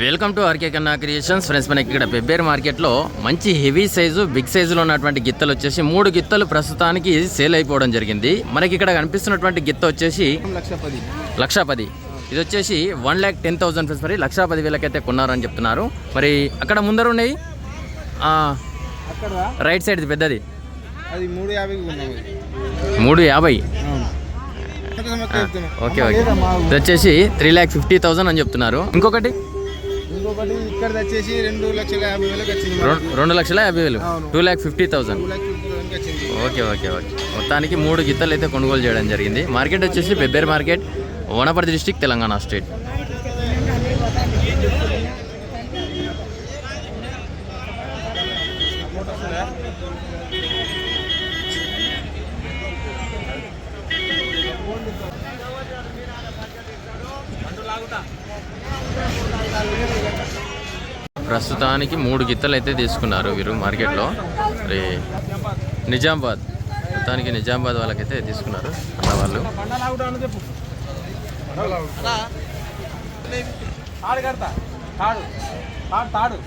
Welcome to RK Kanna creations friends మనకి ఇక్కడ పెబ్బేరు మార్కెట్లో మంచి హెవీ సైజు బిగ్ సైజులో ఉన్నటువంటి గిత్తలు వచ్చేసి మూడు గిత్తలు ప్రస్తుతానికి సేల్ అయిపోవడం జరిగింది. మనకి ఇక్కడ కనిపిస్తున్నటువంటి గిత్త వచ్చేసి లక్ష పది ఇది వచ్చేసి one lakh ten thousand friends మరి లక్షా పది వేలకైతే కొన్నారని చెప్తున్నారు. మరి అక్కడ ముందర ఉన్నాయి? రైట్ సైడ్ పెద్దది. మూడు యాభై. Okay okay. ఇది వచ్చేసి త్రీ ల్యాక్ ఫిఫ్టీ థౌసండ్ అని చెప్తున్నారు. ఇంకొకటి? ఇంకొకటి ఇక్కడ వచ్చేసి రెండు లక్షల యాభై వేలకు వచ్చింది. రెండు లక్షల యాభై వేలు. Two lakh fifty thousand okay okay okay. మొత్తానికి మూడు గిత్తలు అయితే కొనుగోలు చేయడం జరిగింది. మార్కెట్ వచ్చేసి Pebbair market Wanaparthy district Telangana state ప్రస్తుతానికి మూడు గిత్తలు అయితే తీసుకున్నారు వీరు మార్కెట్లో. మరి నిజామాబాద్. మొత్తానికి నిజామాబాద్ వాళ్ళకైతే తీసుకున్నారు అన్న వాళ్ళు. తాడు